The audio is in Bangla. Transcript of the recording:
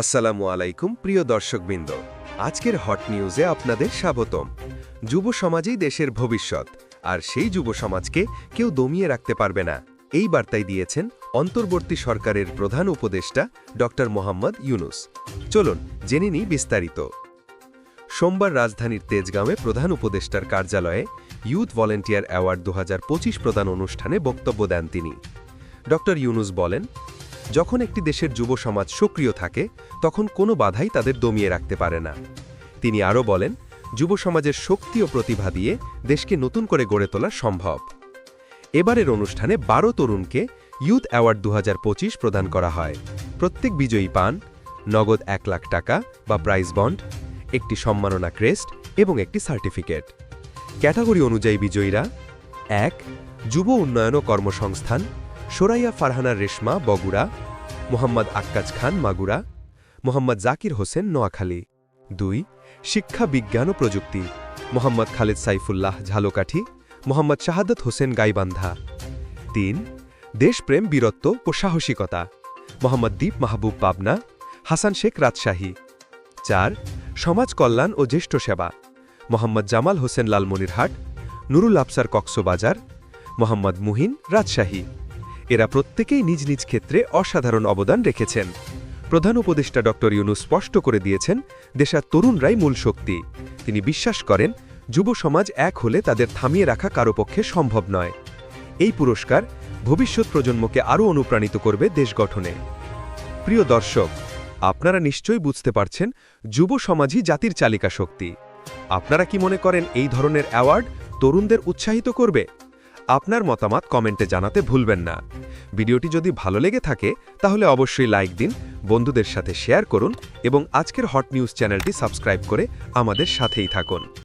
আসসালামু আলাইকুম, প্রিয় দর্শকবৃন্দ। আজকের হট নিউজে আপনাদের স্বাগতম। যুব সমাজই দেশের ভবিষ্যৎ, আর সেই যুব সমাজকে কেউ দমিয়ে রাখতে পারবে না। এই বার্তাই দিয়েছেন অন্তর্বর্তী সরকারের প্রধান উপদেষ্টা ড মোহাম্মদ ইউনুস। চলুন, জেনে নিই বিস্তারিত। সোমবার রাজধানীর তেজগাঁওয়ে প্রধান উপদেষ্টার কার্যালয়ে ইউথ ভলেন্টিয়ার অ্যাওয়ার্ড দু হাজার পঁচিশ প্রদান অনুষ্ঠানে বক্তব্য দেন তিনি। ড ইউনুস বলেন যখন একটি দেশের যুব সমাজ সক্রিয় থাকে, তখন কোনো বাধাই তাদের দমিয়ে রাখতে পারে না। তিনি আরও বলেন, যুব সমাজের শক্তি ও প্রতিভা দিয়ে দেশকে নতুন করে গড়ে তোলা সম্ভব। এবারের অনুষ্ঠানে বারো তরুণকে ইউথ অ্যাওয়ার্ড দু হাজার পঁচিশ প্রদান করা হয়। প্রত্যেক বিজয়ী পান, নগদ এক লাখ টাকা বা প্রাইজ বন্ড, একটি সম্মাননা ক্রেস্ট এবং একটি সার্টিফিকেট। ক্যাটাগরি অনুযায়ী বিজয়ীরা, এক, যুব উন্নয়ন ও কর্মসংস্থান সোরাইয়া ফারহানা রেশমা বগুড়া, মোহাম্মদ আক্কাজ খান মাগুরা, মোহাম্মদ জাকির হোসেন নোয়াখালী। দুই, শিক্ষা, বিজ্ঞান ও প্রযুক্তি, মোহাম্মদ খালেদ সাইফুল্লাহ ঝালকাঠি, মোহাম্মদ শাহাদত হোসেন গাইবান্ধা। তিন, দেশপ্রেম, বীরত্ব ও সাহসিকতা মোহাম্মদ দীপ মাহবুব পাবনা, হাসান শেখ রাজশাহী। চার, সমাজ কল্যাণ ও জ্যেষ্ঠ সেবা, মোহাম্মদ জামাল হোসেন লালমনিরহাট, নুরুল আফসার কক্সবাজার, মোহাম্মদ মুহিন রাজশাহী। এরা প্রত্যেকেই নিজ নিজ ক্ষেত্রে অসাধারণ অবদান রেখেছেন। প্রধান উপদেষ্টা ডক্টর ইউনুস স্পষ্ট করে দিয়েছেন, দেশার তরুণরাই মূল শক্তি। তিনি বিশ্বাস করেন, যুব সমাজ এক হলে তাদের থামিয়ে রাখা কারও পক্ষে সম্ভব নয়। এই পুরস্কার ভবিষ্যৎ প্রজন্মকে আরও অনুপ্রাণিত করবে দেশ গঠনে। প্রিয় দর্শক, আপনারা নিশ্চয়ই বুঝতে পারছেন, যুব সমাজই জাতির চালিকা শক্তি। আপনারা কি মনে করেন এই ধরনের অ্যাওয়ার্ড তরুণদের উৎসাহিত করবে? আপনার মতামত কমেন্টে জানাতে ভুলবেন না। ভিডিওটি যদি ভালো লেগে থাকে, তাহলে অবশ্যই লাইক দিন, বন্ধুদের সাথে শেয়ার করুন এবং আজকের হট নিউজ চ্যানেলটি সাবস্ক্রাইব করে আমাদের সাথেই থাকুন।